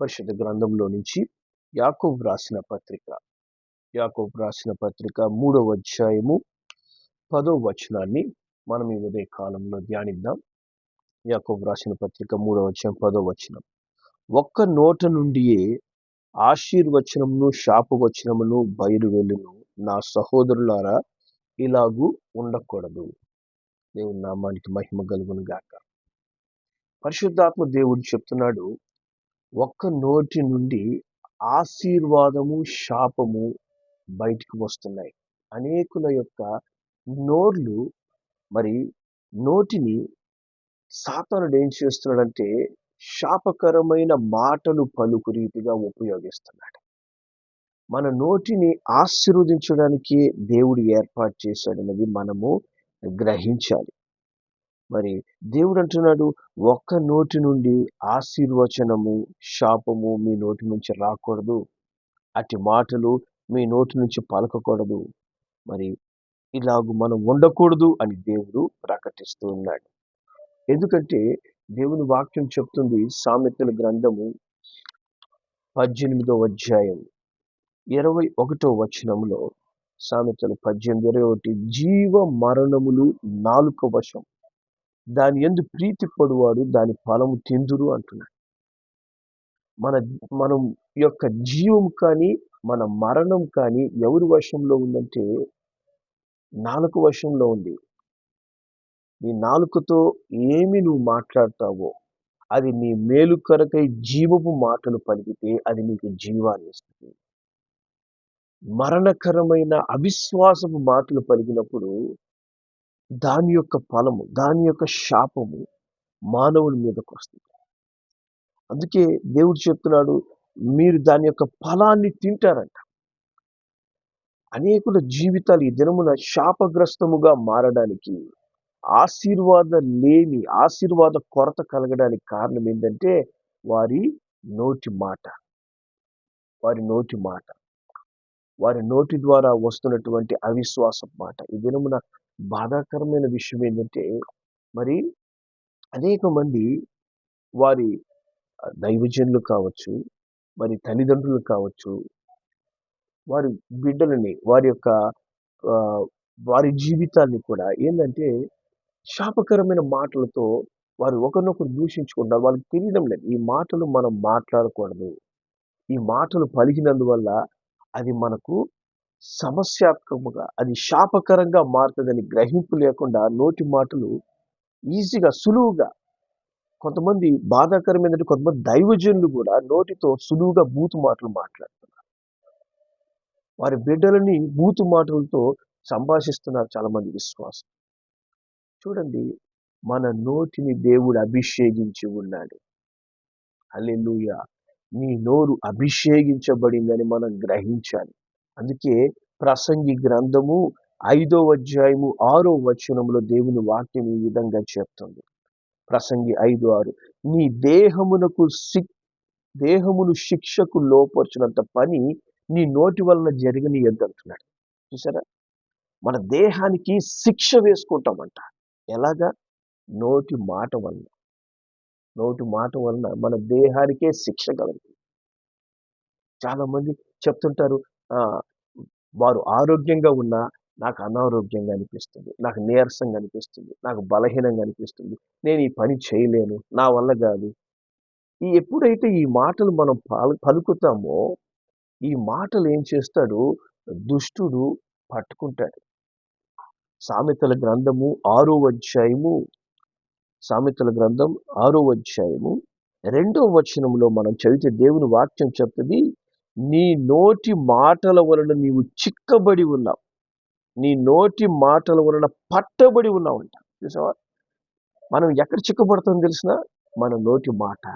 పరిషత్ గ్రంథంలో నుంచి యాకోబ్ రాసిన పత్రిక. యాకోబ్ రాసిన పత్రిక మూడవ అధ్యాయము పదో వచనాన్ని మనం ఈ ఉదయ కాలంలో ధ్యానిద్దాం. యాకోబ్ రాసిన పత్రిక మూడవ అధ్యాయం పదో వచనం. ఒక్క నోట నుండియే ఆశీర్వచనమును శాపవచనమును బయలువెళ్ళును నా సహోదరులారా ఇలాగూ ఉండకూడదు. దేవుని నామానికి మహిమ కలుగును గాక పరిశుద్ధాత్మ దేవుడు చెప్తున్నాడు ఒక్క నోటి నుండి ఆశీర్వాదము శాపము బయటికి వస్తున్నాయి. అనేకుల యొక్క నోర్లు మరి నోటిని సాతానుడు ఏం చేస్తున్నాడంటే శాపకరమైన మాటలు పలుకు రీతిగా ఉపయోగిస్తున్నాడు. మన నోటిని ఆశీర్వదించడానికి దేవుడు ఏర్పాటు చేశాడన్నది మనము గ్రహించాలి. మరి దేవుడు అంటున్నాడు ఒక్క నోటి నుండి ఆశీర్వచనము శాపము మీ నోటి నుంచి రాకూడదు. అటు మాటలు మీ నోటి నుంచి పలకకూడదు. మరి ఇలాగ మనం ఉండకూడదు అని దేవుడు ప్రకటిస్తూ ఉన్నాడు. ఎందుకంటే దేవుని వాక్యం చెప్తుంది సామెతల గ్రంథము పద్దెనిమిదో అధ్యాయం ఇరవై ఒకటో వచనంలో సామెతలు పద్దెనిమిది ఇరవై ఒకటి జీవ మరణములు నాలుక వశం. దాని ఎందు ప్రీతి పడువాడు దాని ఫలము తిందురు అంటున్నాడు మన మనం యొక్క జీవం కానీ మన మరణం కానీ ఎవరి వశంలో ఉందంటే నాలుక వశంలో ఉంది. నీ నాలుకతో ఏమి నువ్వు మాట్లాడతావో అది నీ మేలు కొరకై జీవపు మాటలు పలికితే అది నీకు జీవాన్ని ఇస్తుంది. మరణకరమైన అవిశ్వాసపు మాటలు పలికినప్పుడు దాని యొక్క ఫలము దాని యొక్క శాపము మానవుల మీదకు వస్తుంది. అందుకే దేవుడు చెప్తున్నాడు మీరు దాని యొక్క ఫలాన్ని తింటారంట. అనేకుల జీవితాలు ఈ దినమున శాపగ్రస్తముగా మారడానికి ఆశీర్వాద లేని ఆశీర్వాద కొరత కలగడానికి కారణం ఏంటంటే వారి నోటి మాట. వారి నోటి మాట. వారి నోటి ద్వారా వస్తున్నటువంటి అవిశ్వాస మాట. ఈ దినమున బాధాకరమైన విషయం ఏంటంటే మరి అనేక మంది వారి దైవజనులు కావచ్చు మరి తల్లిదండ్రులు కావచ్చు వారి బిడ్డలని వారి యొక్క ఆ, వారి జీవితాన్ని కూడా ఏంటంటే శాపకరమైన మాటలతో వారు ఒకరినొకరు దూషించుకుంటారు వాళ్ళకి తెలియడం లేదు. ఈ మాటలు మనం మాట్లాడకూడదు. ఈ మాటలు పలికినందువల్ల అది మనకు సమస్యాత్మకంగా అది శాపకరంగా మారుతుందని గ్రహింపు లేకుండా నోటి మాటలు ఈజీగా సులువుగా కొంతమంది బాధాకరం ఏంటంటే కొంతమంది దైవజనులు కూడా నోటితో సులువుగా బూతు మాటలు మాట్లాడుతున్నారు. వారి బిడ్డలని బూతు మాటలతో సంభాషిస్తున్నారు చాలా మంది విశ్వాసం చూడండి మన నోటిని దేవుడు అభిషేకించి ఉన్నాడు. అల్లెలుయ నీ నోరు అభిషేకించబడిందని మనం గ్రహించాలి. అందుకే ప్రసంగి గ్రంథము ఐదో అధ్యాయము ఆరో వచనంలో దేవుని వాక్యం ఈ విధంగా చెప్తుంది. ప్రసంగి ఐదు ఆరు నీ దేహమునకు శిక్ దేహమును శిక్షకు లోపర్చినంత పని నీ నోటి వలన జరగని ఎద్దంటున్నాడు చూసారా? మన దేహానికి శిక్ష వేసుకుంటామంట. ఎలాగా? నోటి మాట వలన. నోటి మాట వలన మన దేహానికే శిక్ష కలుగుతుంది. చాలా మంది చెప్తుంటారు ఆ! వారు ఆరోగ్యంగా ఉన్నా నాకు అనారోగ్యంగా అనిపిస్తుంది. నాకు నీరసంగా అనిపిస్తుంది. నాకు బలహీనంగా అనిపిస్తుంది. నేను ఈ పని చేయలేను. నా వల్ల కాదు. ఈ ఎప్పుడైతే ఈ మాటలు మనం పలు- పలుకుతామో ఈ మాటలు ఏం చేస్తాడు? దుష్టుడు పట్టుకుంటాడు. సామెతల గ్రంథము ఆరో అధ్యాయము సామెతల గ్రంథం ఆరో అధ్యాయము రెండో వచనంలో మనం చదివితే దేవుని వాక్యం చెప్తుంది నీ నోటి మాటల వలన నీవు చిక్కబడి ఉన్నావు. నీ నోటి మాటల వలన పట్టబడి ఉన్నావంట. చూసావా? మనం ఎక్కడ చిక్కబడతాం తెలిసిన మన నోటి మాట.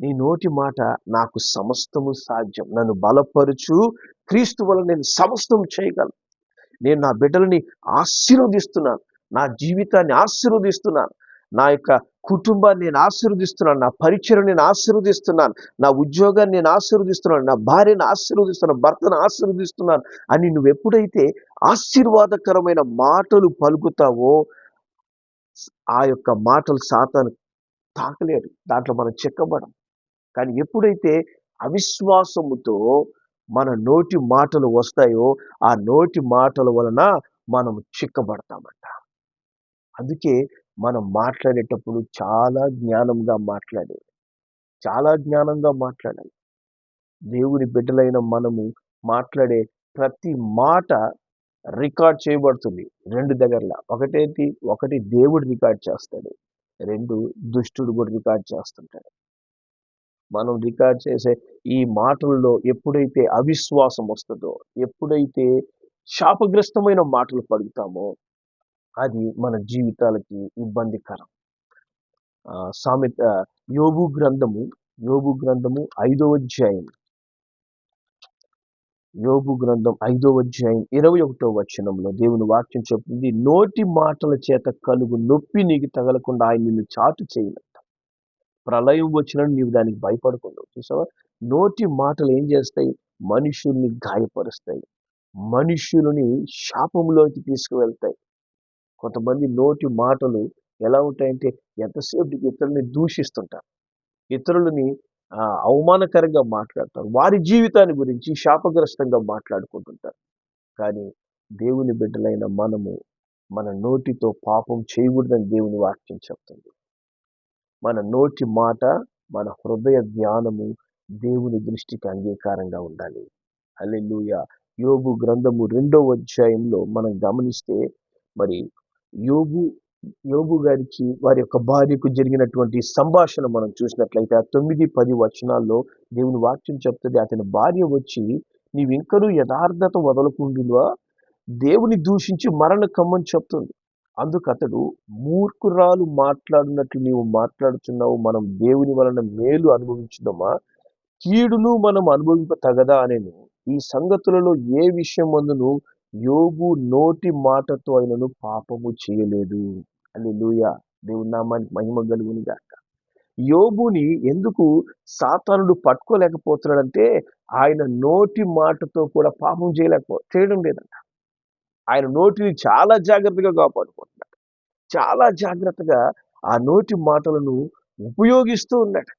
నీ నోటి మాట నాకు సమస్తము సాధ్యం. నన్ను బలపరుచు. క్రీస్తు వల్ల నేను సమస్తం చేయగలను. నేను నా బిడ్డలని ఆశీర్వదిస్తున్నాను. నా జీవితాన్ని ఆశీర్వదిస్తున్నాను. నా యొక్క కుటుంబాన్ని నేను ఆశీర్వదిస్తున్నాను నా పరిచయం నేను ఆశీర్వదిస్తున్నాను నా ఉద్యోగాన్ని నేను ఆశీర్వదిస్తున్నాను నా భార్యను ఆశీర్వదిస్తున్నాను భర్తను ఆశీర్వదిస్తున్నాను అని నువ్వు ఎప్పుడైతే ఆశీర్వాదకరమైన మాటలు పలుకుతావో ఆ యొక్క మాటలు సాతాను తాకలేడు దాంట్లో మనం చెక్కబడం కానీ ఎప్పుడైతే అవిశ్వాసముతో మన నోటి మాటలు వస్తాయో ఆ నోటి మాటల వలన మనం చిక్కబడతామంట. అందుకే మనం మాట్లాడేటప్పుడు చాలా జ్ఞానంగా మాట్లాడాలి చాలా జ్ఞానంగా మాట్లాడాలి. దేవుని బిడ్డలైన మనము మాట్లాడే ప్రతి మాట రికార్డ్ చేయబడుతుంది రెండు దగ్గరలా. ఒకటేంటి? ఒకటి దేవుడు రికార్డ్ చేస్తాడు. రెండు దుష్టుడు కూడా రికార్డ్ చేస్తుంటాడు. మనం రికార్డ్ చేసే ఈ మాటల్లో ఎప్పుడైతే అవిశ్వాసం వస్తుందో ఎప్పుడైతే శాపగ్రస్తమైన మాటలు పలుకుతామో అది మన జీవితాలకి ఇబ్బందికరం. ఆ, సామెత యోగు గ్రంథము యోగు గ్రంథము ఐదో అధ్యాయం. యోగు గ్రంథం ఐదో అధ్యాయం ఇరవై ఒకటో వచనంలో దేవుని వాక్యం చెప్తుంది నోటి మాటల చేత కలుగు నొప్పి నీకు తగలకుండా ఆయన నిన్ను చాటు చేయనంట. ప్రళయం వచ్చిన నీవు దానికి భయపడకుండా చూసావా? నోటి మాటలు ఏం చేస్తాయి? మనుషుల్ని గాయపరుస్తాయి. మనుషులని శాపంలోకి తీసుకువెళ్తాయి. కొంతమంది నోటి మాటలు ఎలా ఉంటాయంటే ఎంతసేపు ఇతరుల్ని దూషిస్తుంటారు. ఇతరులని అవమానకరంగా మాట్లాడతారు. వారి జీవితాన్ని గురించి శాపగ్రస్తంగా మాట్లాడుకుంటుంటారు. కానీ దేవుని బిడ్డలైన మనము మన నోటితో పాపం చేయకూడదని దేవుని వాక్యం చెప్తుంది. మన నోటి మాట మన హృదయ ధ్యానము దేవుని దృష్టికి అంగీకారంగా ఉండాలి. అల్లెలుయ యోగు గ్రంథము రెండో అధ్యాయంలో మనం గమనిస్తే మరి యోబు యోబు గారికి వారి యొక్క భార్యకు జరిగినటువంటి సంభాషణ మనం చూసినట్లయితే ఆ తొమ్మిది పది వచనాల్లో దేవుని వాక్యం చెప్తుంది. అతని భార్య వచ్చి నీవు యథార్థత వదలకుండా దేవుని దూషించి మరణ కమ్మని చెప్తుంది. అందుకు అతడు మూర్ఖురాలు మాట్లాడినట్లు నీవు మాట్లాడుతున్నావు. మనం దేవుని వలన మేలు అనుభవించుదామా? కీడును మనం అనుభవింప తగదా అనేను. ఈ సంగతులలో ఏ విషయం అందును యోగు నోటి మాటతో ఆయనను పాపము చేయలేదు. అని లూయ దేవుని నామానికి మహిమ కలుగుని గాక. యోబుని ఎందుకు సాతానుడు పట్టుకోలేకపోతున్నాడంటే ఆయన నోటి మాటతో కూడా పాపం చేయలేకపో చేయడం లేదంట. ఆయన నోటిని చాలా జాగ్రత్తగా కాపాడుకుంటున్నాడు. చాలా జాగ్రత్తగా ఆ నోటి మాటలను ఉపయోగిస్తూ ఉన్నాడు.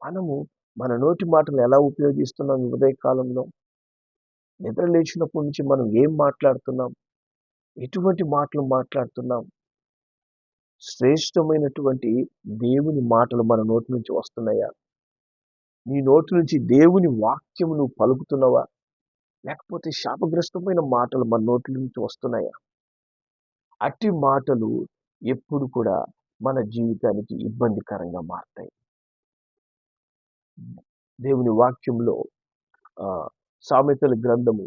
మనము మన నోటి మాటలు ఎలా ఉపయోగిస్తున్నాం ఈ ఉదయ కాలంలో నిద్ర లేచినప్పటి నుంచి మనం ఏం మాట్లాడుతున్నాం? ఎటువంటి మాటలు మాట్లాడుతున్నాం? శ్రేష్టమైనటువంటి దేవుని మాటలు మన నోటి నుంచి వస్తున్నాయా? నీ నోటి నుంచి దేవుని వాక్యం నువ్వు పలుకుతున్నావా? లేకపోతే శాపగ్రస్తమైన మాటలు మన నోటి నుంచి వస్తున్నాయా? అట్టి మాటలు ఎప్పుడు కూడా మన జీవితానికి ఇబ్బందికరంగా మారుతాయి. దేవుని వాక్యంలో సామెతల గ్రంథము.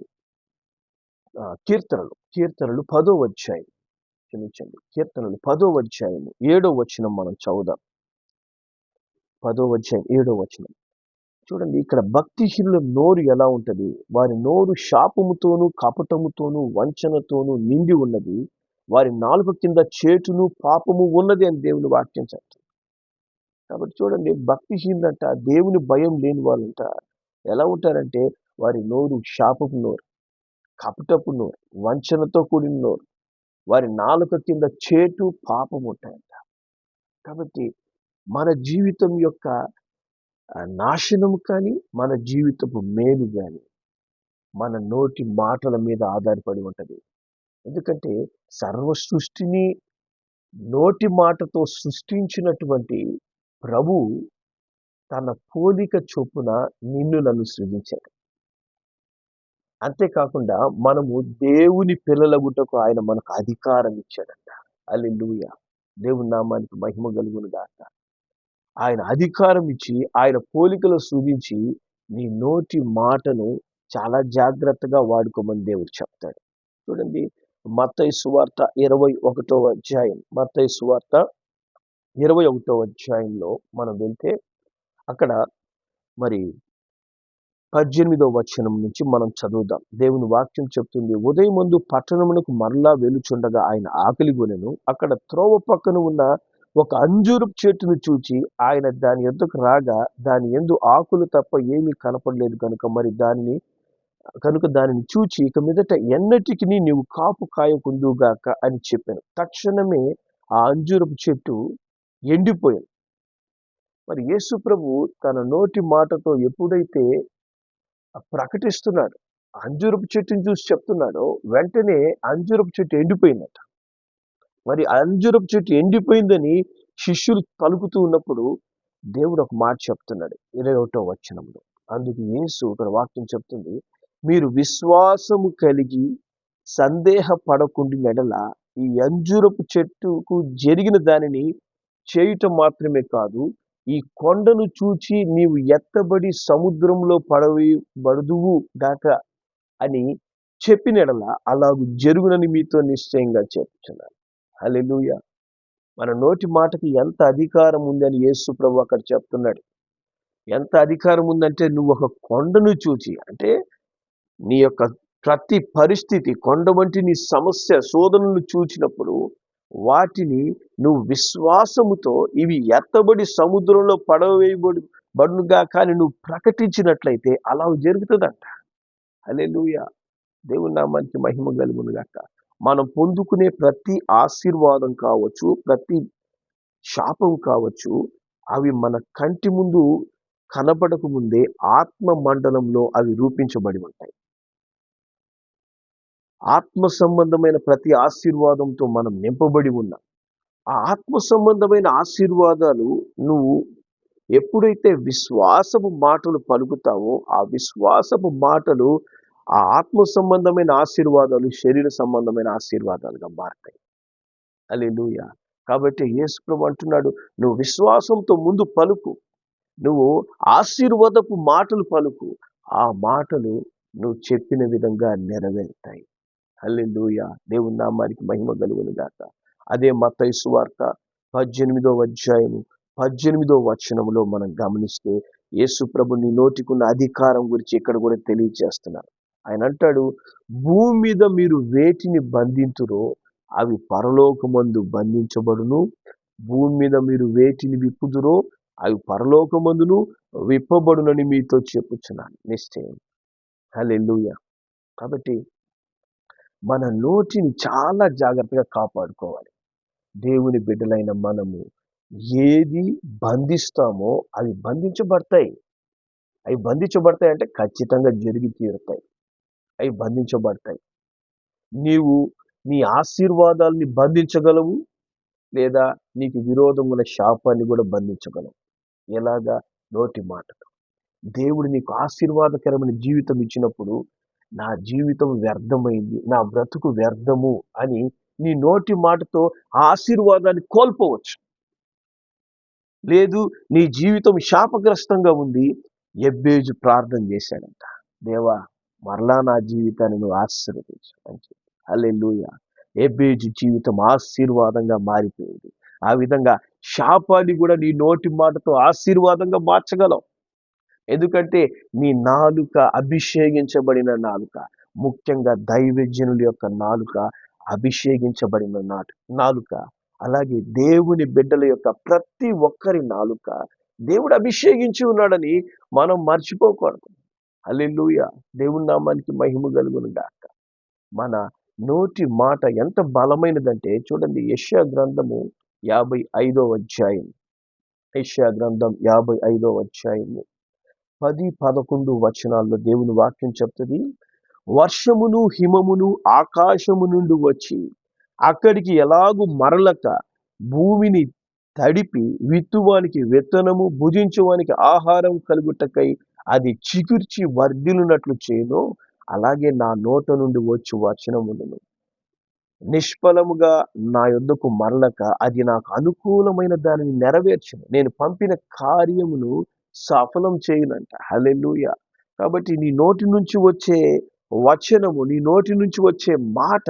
కీర్తనలు. కీర్తనలు పదో అధ్యాయం. క్షమించండి. కీర్తనలు పదో అధ్యాయము. ఏడో వచనం మనం చదువుదాం. పదో అధ్యాయం ఏడో వచనం. చూడండి ఇక్కడ భక్తిహీనుల నోరు ఎలా ఉంటుంది? వారి నోరు శాపముతోను కపటముతోను వంచనతోను నిండి ఉన్నది. వారి నాలుగు కింద చేటును పాపము ఉన్నది అని దేవుని వాక్యం చెప్తుంది. కాబట్టి చూడండి భక్తిహీనులంట దేవుని భయం లేని వాళ్ళంట ఎలా ఉంటారంటే వారి నోరు శాపపు నోరు కపటపు నోరు వంచనతో కూడిన నోరు వారి నాలుక కింద చేటు పాపం ఉంటాయంట. కాబట్టి మన జీవితం యొక్క నాశనం నాశనము కానీ మన జీవితపు మేలు కానీ మన నోటి మాటల మీద ఆధారపడి ఉంటుంది. ఎందుకంటే సర్వ సృష్టిని నోటి మాటతో సృష్టించినటువంటి ప్రభు తన పోలిక చొప్పున నిన్ను నన్ను సృజించాడు. అంతేకాకుండా మనము దేవుని పిల్లలగుటకు ఆయన మనకు అధికారం ఇచ్చాడంట. అల్లెలూయ దేవుని నామానికి మహిమ కలుగును గాక. ఆయన అధికారం ఇచ్చి ఆయన పోలికలు సృజించి నీ నోటి మాటను చాలా జాగ్రత్తగా వాడుకోమని దేవుడు చెప్తాడు. చూడండి మత్తయి సువార్త ఇరవై ఒకటో అధ్యాయం. మత్తయి సువార్త ఇరవై ఒకటో అధ్యాయంలో మనం వెళ్తే అక్కడ మరి పద్దెనిమిదో వచనం నుంచి మనం చదువుదాం. దేవుని వాక్యం చెప్తుంది ఉదయం ముందు పట్టణమునకు మరలా వెలుచుండగా ఆయన ఆకలి కొనెను అక్కడ త్రోవ పక్కన ఉన్న ఒక అంజూరపు చెట్టును చూచి ఆయన దాని ఎందుకు రాగా దాని ఎందు ఆకులు తప్ప ఏమీ కనపడలేదు కనుక మరి దానిని కనుక దానిని చూచి ఇక మీదట ఎన్నటికి నీవు కాపు కాయకుందుగాక అని చెప్పాను. తక్షణమే ఆ అంజూరపు చెట్టు ఎండిపోయింది. మరి యేసు ప్రభు తన నోటి మాటతో ఎప్పుడైతే ప్రకటిస్తున్నాడు. అంజూరపు చెట్టుని చూసి చెప్తున్నాడు. వెంటనే అంజూరపు చెట్టు ఎండిపోయిందట. మరి అంజూరపు చెట్టు ఎండిపోయిందని శిష్యులు పలుకుతూ ఉన్నప్పుడు దేవుడు ఒక మాట చెప్తున్నాడు ఇరవై ఒకటో వచనంలో. అందుకు యేసు ఇక్కడ వాక్యం చెప్తుంది మీరు విశ్వాసము కలిగి సందేహ పడకుండా ఎడల ఈ అంజూరపు చెట్టుకు జరిగిన దానిని చేయటం మాత్రమే కాదు ఈ కొండను చూచి నీవు ఎత్తబడి సముద్రంలో పడవి బడుదువు గాక అని చెప్పిన అలాగు జరుగునని మీతో నిశ్చయంగా చెప్తున్నాను హలెలుయ మన నోటి మాటకి ఎంత అధికారం ఉందని యేసు ప్రభు అక్కడ చెప్తున్నాడు. ఎంత అధికారం ఉందంటే నువ్వు ఒక కొండను చూచి అంటే నీ యొక్క ప్రతి పరిస్థితి కొండ వంటి నీ సమస్య శోధనలు చూచినప్పుడు వాటిని నువ్వు విశ్వాసముతో ఇవి ఎత్తబడి సముద్రంలో పడవేయబడి బడునుగా కానీ నువ్వు ప్రకటించినట్లయితే అలా జరుగుతుందంట. హల్లెలూయా. దేవుని నామానికి మహిమ కలుగునుగాక మనం పొందుకునే ప్రతి ఆశీర్వాదం కావచ్చు ప్రతి శాపం కావచ్చు అవి మన కంటి ముందు కనబడక ముందే ఆత్మ మండలంలో అవి రూపించబడి ఉంటాయి. ఆత్మ సంబంధమైన ప్రతి ఆశీర్వాదంతో మనం నింపబడి ఉన్నాం ఆ ఆత్మ సంబంధమైన ఆశీర్వాదాలు నువ్వు ఎప్పుడైతే విశ్వాసపు మాటలు పలుకుతావో ఆ విశ్వాసపు మాటలు ఆ ఆత్మ సంబంధమైన ఆశీర్వాదాలు శరీర సంబంధమైన ఆశీర్వాదాలుగా మారుతాయి. అలెలుయ కాబట్టి యేసుప్రభు అంటున్నాడు నువ్వు విశ్వాసంతో ముందు పలుకు. నువ్వు ఆశీర్వాదపు మాటలు పలుకు. ఆ మాటలు నువ్వు చెప్పిన విధంగా నెరవేరుతాయి. హల్లెలూయ. దేవుని నామానికి మహిమ కలుగును గాక. అదే మత్తయి సువార్త పద్దెనిమిదో అధ్యాయము పద్దెనిమిదో వచనంలో మనం గమనిస్తే యేసు ప్రభు నీ నోటికున్న అధికారం గురించి ఇక్కడ కూడా తెలియజేస్తున్నారు. ఆయన అంటాడు భూమి మీద మీరు వేటిని బంధింతురో అవి పరలోకమందు బంధించబడును. భూమి మీద మీరు వేటిని విప్పుదురో అవి పరలోకమందును విప్పబడునని మీతో చెప్పుచున్నాను. నిశ్చయం. హల్లెలూయా. కాబట్టి మన నోటిని చాలా జాగ్రత్తగా కాపాడుకోవాలి. దేవుని బిడ్డలైన మనము ఏది బంధిస్తామో అవి బంధించబడతాయి. అవి బంధించబడతాయి అంటే ఖచ్చితంగా జరిగి తీరుతాయి. అవి బంధించబడతాయి. నీవు నీ ఆశీర్వాదాలని బంధించగలవు లేదా నీకు విరోధముల శాపాన్ని కూడా బంధించగలవు. ఎలాగా? నోటి మాటలు దేవుడు నీకు ఆశీర్వాదకరమైన జీవితం ఇచ్చినప్పుడు నా జీవితం వ్యర్థమైంది నా బ్రతుకు వ్యర్థము అని నీ నోటి మాటతో ఆశీర్వాదాన్ని కోల్పోవచ్చు. లేదు నీ జీవితం శాపగ్రస్తంగా ఉంది ఎబ్బేజు ప్రార్థన చేశాడంట. దేవా మరలా నా జీవితాన్ని నువ్వు ఆశీర్వదించు అని చెప్పి. అల్లెలుయ ఎబ్బేజు జీవితం ఆశీర్వాదంగా మారిపోయింది. ఆ విధంగా శాపాన్ని కూడా నీ నోటి మాటతో ఆశీర్వాదంగా మార్చగలవు. ఎందుకంటే నీ నాలుక అభిషేకించబడిన నాలుక ముఖ్యంగా దైవజనుల యొక్క నాలుక అభిషేకించబడిన నాటు నాలుక. అలాగే దేవుని బిడ్డల యొక్క ప్రతి ఒక్కరి నాలుక దేవుడు అభిషేకించి ఉన్నాడని మనం మర్చిపోకూడదు. అల్లెలుయ దేవుని నామానికి మహిమ కలుగును గాక. మన నోటి మాట ఎంత బలమైనదంటే చూడండి యశ్యా గ్రంథము యాభై ఐదో అధ్యాయం యశ్యా గ్రంథం యాభై ఐదో అధ్యాయము. పది పదకొండు వచనాల్లో దేవుని వాక్యం చెప్తుంది. వర్షమును హిమమును ఆకాశము నుండి వచ్చి అక్కడికి ఎలాగూ మరలక భూమిని తడిపి విత్తువానికి విత్తనము భుజించువానికి ఆహారం కలుగుటకై అది చిగుర్చి వర్ధిలునట్లు చేయను అలాగే నా నోట నుండి వచ్చి వచనములను. నిష్ఫలముగా నా యొద్దకు మరలక అది నాకు అనుకూలమైన దానిని నెరవేర్చను. నేను పంపిన కార్యమును సఫలం చేయనంట. హలెలుయ కాబట్టి నీ నోటి నుంచి వచ్చే వచనము నీ నోటి నుంచి వచ్చే మాట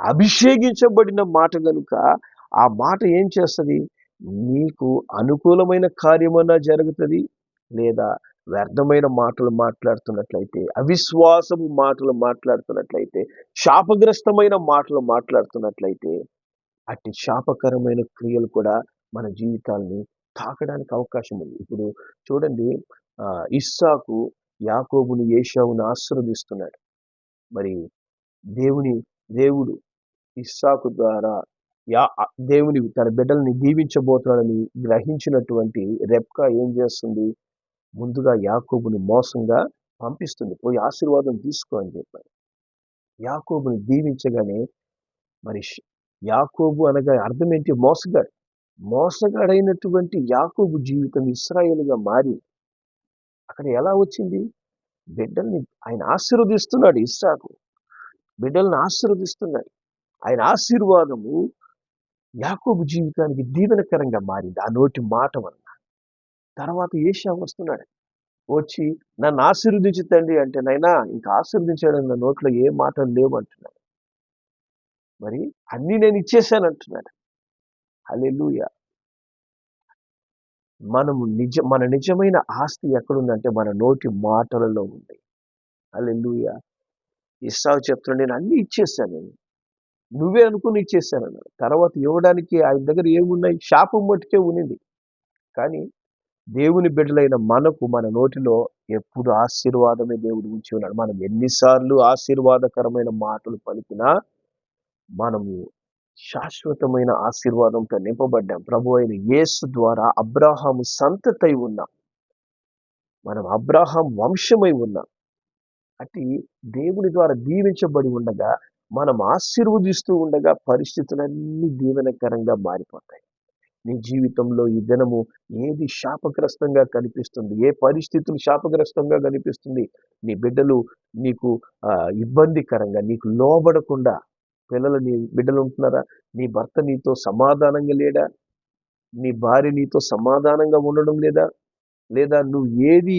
అభిషేకించబడిన మాట కనుక ఆ మాట ఏం చేస్తుంది? నీకు అనుకూలమైన కార్యమన్నా జరుగుతుంది లేదా వ్యర్థమైన మాటలు మాట్లాడుతున్నట్లయితే అవిశ్వాసము మాటలు మాట్లాడుతున్నట్లయితే శాపగ్రస్తమైన మాటలు మాట్లాడుతున్నట్లయితే అట్టి శాపకరమైన క్రియలు కూడా మన జీవితాల్ని తాకడానికి అవకాశం ఉంది ఇప్పుడు చూడండి ఇస్సాకు యాకోబుని ఏషావుని ఆశీర్వదిస్తున్నాడు. మరి దేవుని దేవుడు ఇస్సాకు ద్వారా యా దేవుని తన బిడ్డల్ని దీవించబోతున్నాడని గ్రహించినటువంటి రెప్కా ఏం చేస్తుంది? ముందుగా యాకోబుని మోసంగా పంపిస్తుంది. పోయి ఆశీర్వాదం తీసుకో అని చెప్పారు యాకోబుని దీవించగానే మరి యాకోబు అనగా అర్థం ఏంటి? మోసగాడు. మోసగాడైనటువంటి యాకోబు జీవితం ఇస్రాయేల్గా మారి అక్కడ ఎలా వచ్చింది? బిడ్డల్ని ఆయన ఆశీర్వదిస్తున్నాడు ఇస్సాకు. బిడ్డల్ని ఆశీర్వదిస్తున్నాడు. ఆయన ఆశీర్వాదము యాకోబు జీవితానికి దీవెనకరంగా మారింది. ఆ నోటి మాట వలన. తర్వాత ఏషా వస్తున్నాడు. వచ్చి నన్ను ఆశీర్వదించి తండ్రి అంటే నైనా ఇంకా ఆశీర్వదించడం నా నోట్లో ఏ మాటలు లేవు అంటున్నాడు. మరి అన్ని నేను ఇచ్చేసాను అంటున్నాడు. హలెలుయ మనము నిజ మన నిజమైన ఆస్తి ఎక్కడుందంటే మన నోటి మాటలలో ఉంది. హల్లెలూయా. ఇస్సావు చెప్తున్నాడు నేను అన్ని ఇచ్చేసాను నేను. నువ్వే అనుకుని ఇచ్చేసాను అన్నాడు. తర్వాత ఇవ్వడానికి ఆయన దగ్గర ఏమున్నాయి? శాపం మట్టుకే ఉనింది కానీ దేవుని బిడ్డలైన మనకు మన నోటిలో ఎప్పుడు ఆశీర్వాదమే దేవుడు ఉంచి ఉన్నాడు. మనం ఎన్నిసార్లు ఆశీర్వాదకరమైన మాటలు పలికినా మనము శాశ్వతమైన ఆశీర్వాదంతో నింపబడ్డాం. ప్రభు అయిన యేసు ద్వారా అబ్రాహాము సంతతై ఉన్నాం. మనం అబ్రాహాం వంశమై ఉన్నాం. అట్టి దేవుని ద్వారా దీవించబడి ఉండగా మనం ఆశీర్వదిస్తూ ఉండగా పరిస్థితులన్నీ దీవెనకరంగా మారిపోతాయి. నీ జీవితంలో ఈ దినము ఏది శాపగ్రస్తంగా కనిపిస్తుంది? ఏ పరిస్థితులు శాపగ్రస్తంగా కనిపిస్తుంది? నీ బిడ్డలు నీకు ఇబ్బందికరంగా నీకు లోబడకుండా పిల్లలు నీ బిడ్డలు ఉంటున్నారా? నీ భర్త నీతో సమాధానంగా లేడా? నీ భార్య నీతో సమాధానంగా ఉండడం లేదా? లేదా నువ్వు ఏది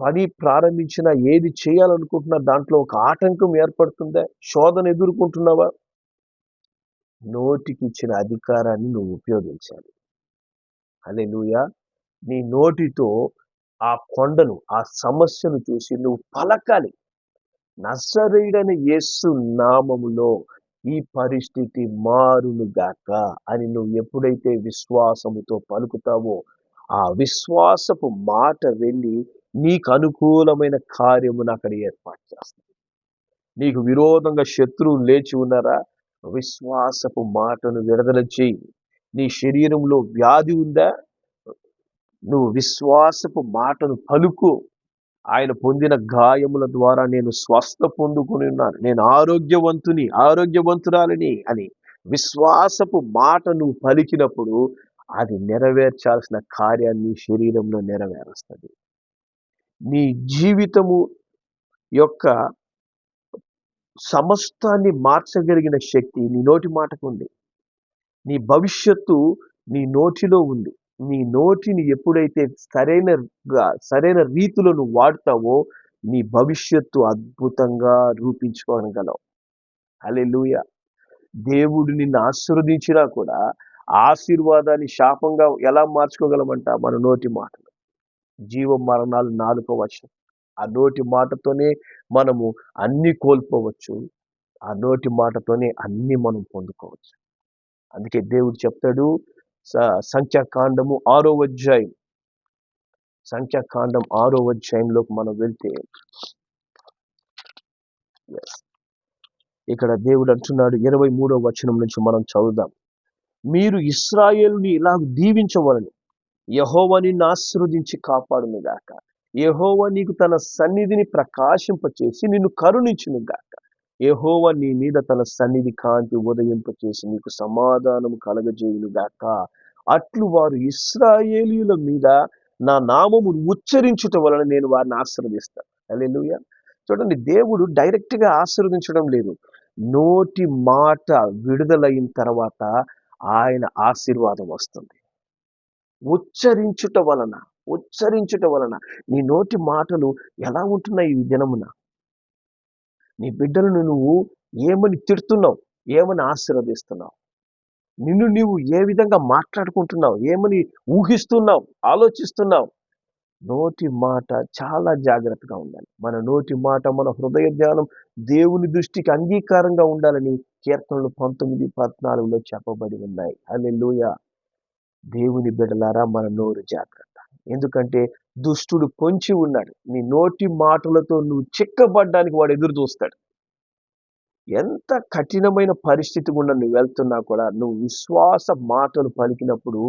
పని ప్రారంభించినా ఏది చేయాలనుకుంటున్నా దాంట్లో ఒక ఆటంకం ఏర్పడుతుందా? శోధన ఎదుర్కొంటున్నావా? నోటికి ఇచ్చిన అధికారాన్ని నువ్వు ఉపయోగించాలి. అదే అలే నీ నోటితో ఆ కొండను ఆ సమస్యను చూసి నువ్వు పలకాలి. నజరేయుడైన యేసు నామములో ఈ పరిస్థితి మారునుగాక అని నువ్వు ఎప్పుడైతే విశ్వాసముతో పలుకుతావో ఆ విశ్వాసపు మాట వెళ్ళి నీకు అనుకూలమైన కార్యమును అక్కడ ఏర్పాటు చేస్తుంది నీకు విరోధంగా శత్రువులు లేచి ఉన్నారా? విశ్వాసపు మాటను విడుదల చేయి. నీ శరీరంలో వ్యాధి ఉందా? నువ్వు విశ్వాసపు మాటను పలుకు. ఆయన పొందిన గాయముల ద్వారా నేను స్వస్థ పొందుకుని ఉన్నాను. నేను ఆరోగ్యవంతుని ఆరోగ్యవంతురాలని అని విశ్వాసపు మాట నువ్వు పలికినప్పుడు అది నెరవేర్చాల్సిన కార్యాన్ని శరీరంలో నెరవేరుస్తుంది. నీ జీవితము యొక్క సమస్తాన్ని మార్చగలిగిన శక్తి నీ నోటి మాటకు ఉంది. నీ భవిష్యత్తు నీ నోటిలో ఉంది. నీ నోటిని ఎప్పుడైతే సరైన సరైన రీతిలో నువ్వు వాడతావో నీ భవిష్యత్తు అద్భుతంగా రూపించుకోగలవు. హల్లెలూయా. దేవుడు నిన్ను ఆశీర్వదించినా కూడా ఆశీర్వాదాన్ని శాపంగా ఎలా మార్చుకోగలమంట మన నోటి మాటలు. జీవ మరణాలు నాలుగో ఆ నోటి మాటతోనే మనము అన్ని కోల్పోవచ్చు. ఆ నోటి మాటతోనే అన్ని మనం పొందుకోవచ్చు. అందుకే దేవుడు చెప్తాడు సంఖ్యాకాండము ఆరో అధ్యాయం. సంఖ్యాకాండం ఆరో అధ్యాయంలోకి మనం వెళ్తే ఇక్కడ దేవుడు అంటున్నాడు ఇరవై మూడో వచనం నుంచి మనం చదువుదాం. మీరు ఇస్రాయేల్ని ఇలా దీవించవలని. యహోవ ఆశీర్వదించి కాపాడును గాక. యహోవ నీకు తన సన్నిధిని ప్రకాశింపచేసి నిన్ను కరుణించును గాక. ఏహోవ నీ మీద తన సన్నిధి కాంతి ఉదయింపచేసి నీకు సమాధానం కలగజేయును గాక. అట్లు వారు ఇస్రాయేలీల మీద నా నామము ఉచ్చరించుట వలన నేను వారిని ఆశీర్వదిస్తాను. హల్లెలూయా. చూడండి దేవుడు డైరెక్ట్గా ఆశీర్వదించడం లేదు. నోటి మాట విడుదలైన తర్వాత ఆయన ఆశీర్వాదం వస్తుంది. ఉచ్చరించుట వలన ఉచ్చరించుట వలన నీ నోటి మాటలు ఎలా ఉంటున్నాయి ఈ దినమున? నీ బిడ్డలను నువ్వు ఏమని తిడుతున్నావు? ఏమని ఆశీర్వదిస్తున్నావు? నిన్ను నీవు ఏ విధంగా మాట్లాడుకుంటున్నావు? ఏమని ఊహిస్తున్నావు? ఆలోచిస్తున్నావు? నోటి మాట చాలా జాగ్రత్తగా ఉండాలి. మన నోటి మాట మన హృదయ ధ్యానం దేవుని దృష్టికి అంగీకారంగా ఉండాలని కీర్తనలు పంతొమ్మిది పద్నాలుగులో చెప్పబడి ఉన్నాయి. హల్లెలూయా! దేవుని బిడలారా మన నోరు జాగ్రత్త. ఎందుకంటే దుష్టుడు పొంచి ఉన్నాడు. నీ నోటి మాటలతో నువ్వు చిక్కబడ్డానికి వాడు ఎదురు చూస్తాడు. ఎంత కఠినమైన పరిస్థితి గుండా నువ్వు వెళ్తున్నా కూడా నువ్వు విశ్వాస మాటలు పలికినప్పుడు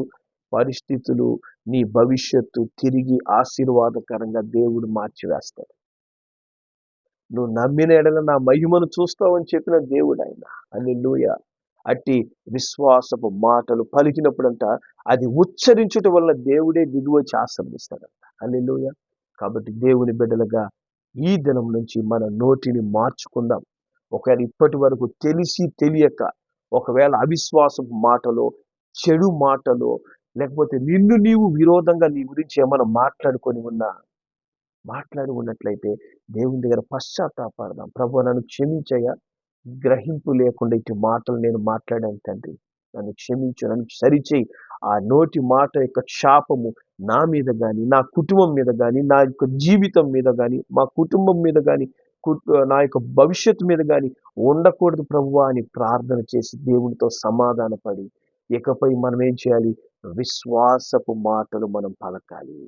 పరిస్థితులు నీ భవిష్యత్తు తిరిగి ఆశీర్వాదకరంగా దేవుడు మార్చివేస్తాడు. నువ్వు నమ్మిన ఎడల నా మహిమను చూస్తావని చెప్పిన దేవుడు ఆయన అల్లెలూయ అట్టి విశ్వాసపు మాటలు పలికినప్పుడంట అది ఉచ్చరించుట వల్ల దేవుడే దిగువచ్చి ఆశ్రమిస్తాడంట అల్లెలూయ కాబట్టి దేవుని బిడ్డలుగా ఈ దినం నుంచి మన నోటిని మార్చుకుందాం. ఒకవేళ ఇప్పటి వరకు తెలిసి తెలియక ఒకవేళ అవిశ్వాసపు మాటలో చెడు మాటలో లేకపోతే నిన్ను నీవు విరోధంగా నీ గురించి ఏమైనా మాట్లాడుకొని ఉన్నా మాట్లాడి ఉన్నట్లయితే దేవుని దగ్గర పశ్చాత్తాపడదాం ప్రభు నన్ను క్షమించయ్యా. గ్రహింపు లేకుండా ఇటు మాటలు నేను మాట్లాడాను తండ్రి. నన్ను క్షమించు నన్ను సరిచేయి. ఆ నోటి మాట యొక్క శాపము నా మీద కానీ నా కుటుంబం మీద కానీ నా యొక్క జీవితం మీద కానీ మా కుటుంబం మీద కానీ నా యొక్క భవిష్యత్తు మీద కానీ ఉండకూడదు ప్రభు అని ప్రార్థన చేసి దేవునితో సమాధానపడి ఇకపై మనం ఏం చేయాలి? విశ్వాసపు మాటలు మనం పలకాలి.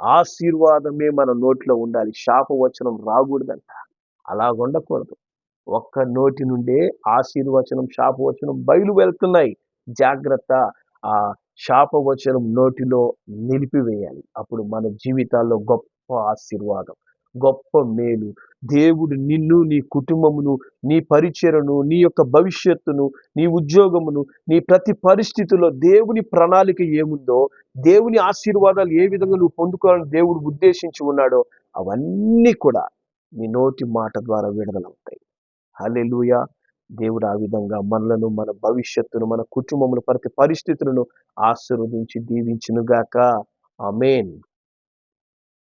ఆశీర్వాదమే మన నోట్లో ఉండాలి. శాపవచనం రాకూడదంట. అలా ఉండకూడదు ఒక్క నోటి నుండే ఆశీర్వచనం శాపవచనం బయలు వెళ్తున్నాయి. జాగ్రత్త. ఆ శాపవచనం నోటిలో నిలిపివేయాలి. అప్పుడు మన జీవితాల్లో గొప్ప ఆశీర్వాదం గొప్ప మేలు. దేవుడు నిన్ను నీ కుటుంబమును నీ పరిచయను నీ యొక్క భవిష్యత్తును నీ ఉద్యోగమును నీ ప్రతి పరిస్థితిలో దేవుని ప్రణాళిక ఏముందో దేవుని ఆశీర్వాదాలు ఏ విధంగా నువ్వు పొందుకోవాలని దేవుడు ఉద్దేశించి ఉన్నాడో అవన్నీ కూడా నీ నోటి మాట ద్వారా విడుదలవుతాయి. హలెలుయ దేవుడు ఆ విధంగా మనలను మన భవిష్యత్తును మన కుటుంబమును ప్రతి పరిస్థితులను ఆశీర్వదించి దీవించునుగాక. ఆమెన్.